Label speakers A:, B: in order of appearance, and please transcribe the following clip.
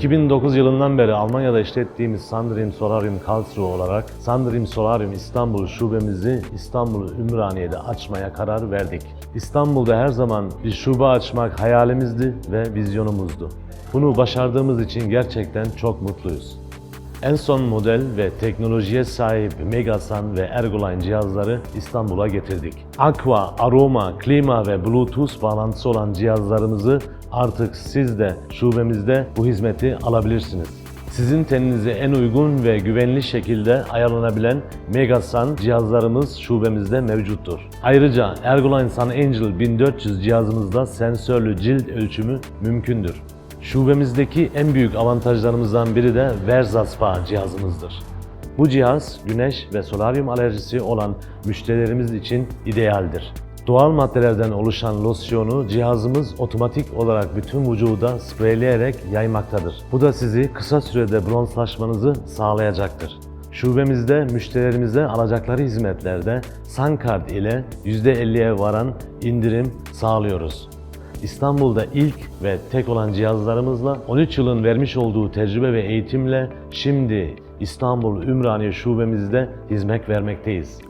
A: 2009 yılından beri Almanya'da işlettiğimiz Sandrim Solarium Karlsruhe olarak Sandrim Solarium İstanbul şubemizi İstanbul Ümraniye'de açmaya karar verdik. İstanbul'da her zaman bir şube açmak hayalimizdi ve vizyonumuzdu. Bunu başardığımız için gerçekten çok mutluyuz. En son model ve teknolojiye sahip Megasan ve Ergoline cihazları İstanbul'a getirdik. Aqua, aroma, klima ve Bluetooth bağlantısı olan cihazlarımızı artık siz de şubemizde bu hizmeti alabilirsiniz. Sizin teninize en uygun ve güvenli şekilde ayarlanabilen Megasan cihazlarımız şubemizde mevcuttur. Ayrıca Ergoline Sun Angel 1400 cihazımızda sensörlü cilt ölçümü mümkündür. Şubemizdeki en büyük avantajlarımızdan biri de Versa Spa cihazımızdır. Bu cihaz güneş ve solaryum alerjisi olan müşterilerimiz için idealdir. Doğal maddelerden oluşan losyonu cihazımız otomatik olarak bütün vücuda spreyleyerek yaymaktadır. Bu da sizi kısa sürede bronzlaşmanızı sağlayacaktır. Şubemizde müşterilerimize alacakları hizmetlerde Suncard ile %50'ye varan indirim sağlıyoruz. İstanbul'da ilk ve tek olan cihazlarımızla 13 yılın vermiş olduğu tecrübe ve eğitimle şimdi İstanbul Ümraniye şubemizde hizmet vermekteyiz.